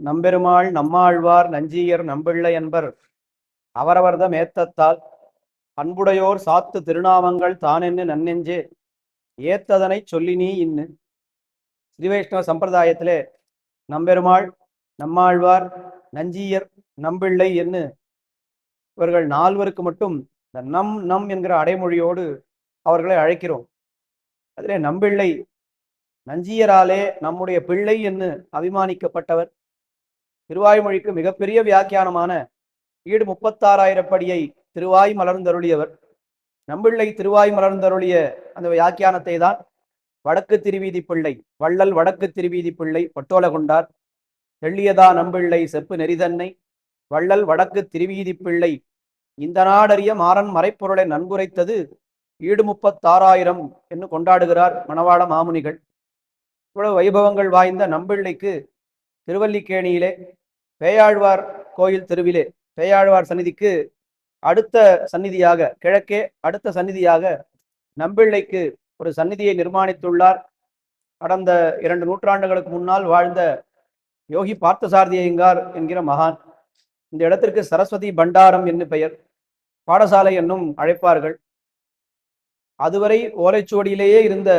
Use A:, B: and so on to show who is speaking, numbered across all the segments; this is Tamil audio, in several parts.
A: நம்பெருமாள் நம்மாழ்வார் நஞ்சியர் நம்பிள்ளை என்பர். அவரவர்தம் ஏத்தத்தால் அன்புடையோர் சாத்து திருநாமங்கள் தானென்னு நன்னெஞ்சே. ஏத்ததனை சொல்லி நீ இன்னு. ஸ்ரீவைஷ்ணவ சம்பிரதாயத்திலே நம்பெருமாள் நம்மாழ்வார் நஞ்சியர் நம்பிள்ளை என்று இவர்கள் நால்வருக்கு மட்டும் இந்த நம் நம் என்கிற அடைமொழியோடு அவர்களை அழைக்கிறோம். அதிலே நம்பிள்ளை நஞ்சியராலே நம்முடைய பிள்ளை என்று அபிமானிக்கப்பட்டவர். திருவாய்மொழிக்கு மிகப்பெரிய வியாக்கியானமான ஈடு முப்பத்தாறாயிரப்படியை திருவாய் மலர்ந்தருளியவர். நம்பிள்ளை திருவாய் மலர்ந்தருளிய அந்த வியாக்கியானத்தை தான் வடக்கு திருவீதி பிள்ளை வள்ளல் வடக்கு திருவீதி பிள்ளை பட்டோல கொண்டார். தெள்ளியதா நம்பிள்ளை செப்பு நெறிதன்னை வள்ளல் வடக்கு திருவீதி பிள்ளை இந்த நாடறிய மாறன் மறைப்பொருளை நன்குரைத்தது ஈடு முப்பத்தாறாயிரம் என்று கொண்டாடுகிறார் மணவாள மாமுனிகள். இவ்வளவு வைபவங்கள் வாய்ந்த நம்பிள்ளைக்கு திருவல்லிக்கேணியிலே பேயாழ்வார் கோயில் தெருவிலே பேயாழ்வார் சந்நிதிக்கு அடுத்த சந்நிதியாக கிழக்கே அடுத்த சந்நிதியாக நம்பிள்ளைக்கு ஒரு சந்நிதியை நிர்மாணித்துள்ளார். கடந்த இரண்டு நூற்றாண்டுகளுக்கு முன்னால் வாழ்ந்த யோகி பார்த்தசாரதி ஐயங்கார் என்கிற மகான். இந்த இடத்திற்கு சரஸ்வதி பண்டாரம் என்னும் பெயர். பாடசாலை என்னும் அழைப்பார்கள். அதுவரை ஓலைச்சுவடியிலேயே இருந்த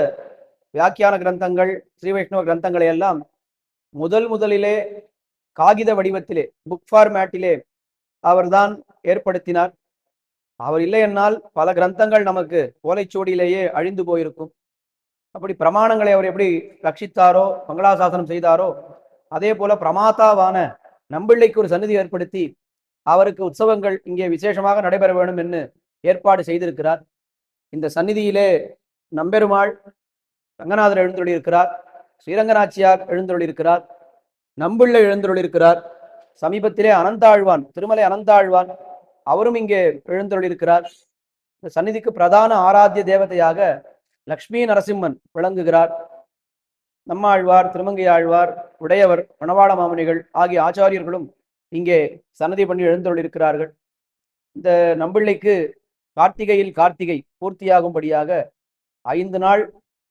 A: வியாக்கியான கிரந்தங்கள் ஸ்ரீ வைஷ்ணவ கிரந்தங்களை எல்லாம் முதல் முதலிலே காகித வடிவத்திலே புக் ஃபார்மேட்டிலே அவர்தான் ஏற்படுத்தினார். அவர் இல்லை என்னால் பல கிரந்தங்கள் நமக்கு ஓலைச்சுவடியிலேயே அழிந்து போயிருக்கும். அப்படி பிரமாணங்களை அவர் எப்படி ரட்சித்தாரோ மங்களாசாசனம் செய்தாரோ அதே போல பிரமாதாவான நம்பிள்ளைக்கு ஒரு சன்னிதி ஏற்படுத்தி அவருக்கு உற்சவங்கள் இங்கே விசேஷமாக நடைபெற வேண்டும் என்று ஏற்பாடு செய்திருக்கிறார். இந்த சந்நிதியிலே நம்பெருமாள் ரங்கநாதர் எழுந்துள்ளிருக்கிறார் ஸ்ரீரங்கநாச்சியார் எழுந்தருளிருக்கிறார் நம்புள்ள எழுந்தருளிருக்கிறார் சமீபத்திலே அனந்தாழ்வான் திருமலை அனந்தாழ்வான் அவரும் இங்கே எழுந்தருளிருக்கிறார் இந்த சந்நிதிக்கு பிரதான ஆராத்திய தேவதையாக லக்ஷ்மி நரசிம்மன் விளங்குகிறார். நம்மாழ்வார் திருமங்கை ஆழ்வார் உடையவர் மணவாள மாமனிகள் ஆகிய ஆச்சாரியர்களும் இங்கே சன்னதி பண்ணி எழுந்தருளிருக்கிறார்கள் இந்த நம்பிள்ளைக்கு கார்த்திகையில் கார்த்திகை பூர்த்தியாகும்படியாக ஐந்து நாள்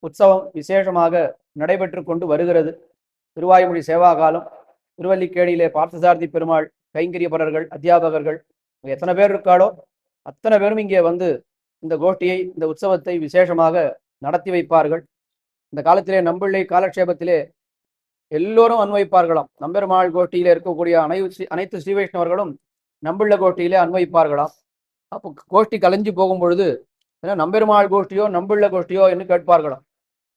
A: உற்சவம் விசேஷமாக நடைபெற்று கொண்டு வருகிறது. திருவாய்மொழி சேவாகாலம் திருவல்லிக்கேணியிலே பார்த்தசாரதி பெருமாள் கைங்கரியபரர்கள் அத்தியாபகர்கள் எத்தனை பேர் இருக்காளோ அத்தனை பேரும் இங்கே வந்து இந்த கோஷ்டியை இந்த உற்சவத்தை விசேஷமாக நடத்தி வைப்பார்கள். இந்த காலத்திலே நம்பிள்ளை காலக்ஷேபத்திலே எல்லோரும் அன்வைப்பார்களாம் நம்பெருமாள் கோஷ்டியிலே இருக்கக்கூடிய அனைத்து அனைத்து ஸ்ரீ வைஷ்ணவர்களும் நம்பிள்ள கோஷ்டியிலே அன்வைப்பார்களாம் அப்போ கோஷ்டி கலைஞ்சு போகும் பொழுது ஏன்னா நம்பெருமாள் கோஷ்டியோ நம்பிள்ள கோஷ்டியோ என்று கேட்பார்களாம்.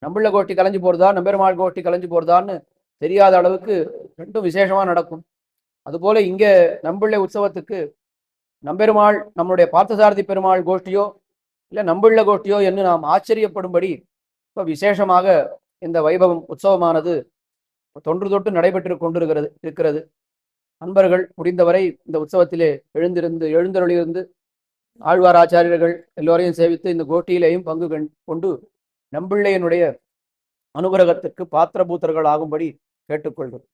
A: நம்மள கோஷ்டி கலைஞ்சு போறதா நம்பெருமாள் கோஷ்டி கலைஞ்சு போறதான்னு தெரியாத அளவுக்கு ரெண்டும் விசேஷமா நடக்கும். அதுபோல இங்க நம்பிள்ளை உற்சவத்துக்கு நம்பெருமாள் நம்மளுடைய பார்த்தசாரதி பெருமாள் கோஷ்டியோ இல்லை நம்பிள்ள கோஷ்டியோ என்று நாம் ஆச்சரியப்படும்படி இப்போ விசேஷமாக இந்த வைபவம் உற்சவமானது தொன்று தொட்டு நடைபெற்று கொண்டிருக்கிறது இருக்கிறது. அன்பர்கள் முடிந்தவரை இந்த உற்சவத்திலே எழுந்திருந்து எழுந்தருளியிருந்து ஆழ்வார் ஆச்சாரியர்கள் எல்லோரையும் சேவித்து இந்த கோட்டியிலேயும் பங்கு கண்- கொண்டு நம்பிள்ளையனுடைய அனுகிரகத்திற்கு பாத்திரபூத்தர்கள் ஆகும்படி கேட்டுக்கொள்கிறோம்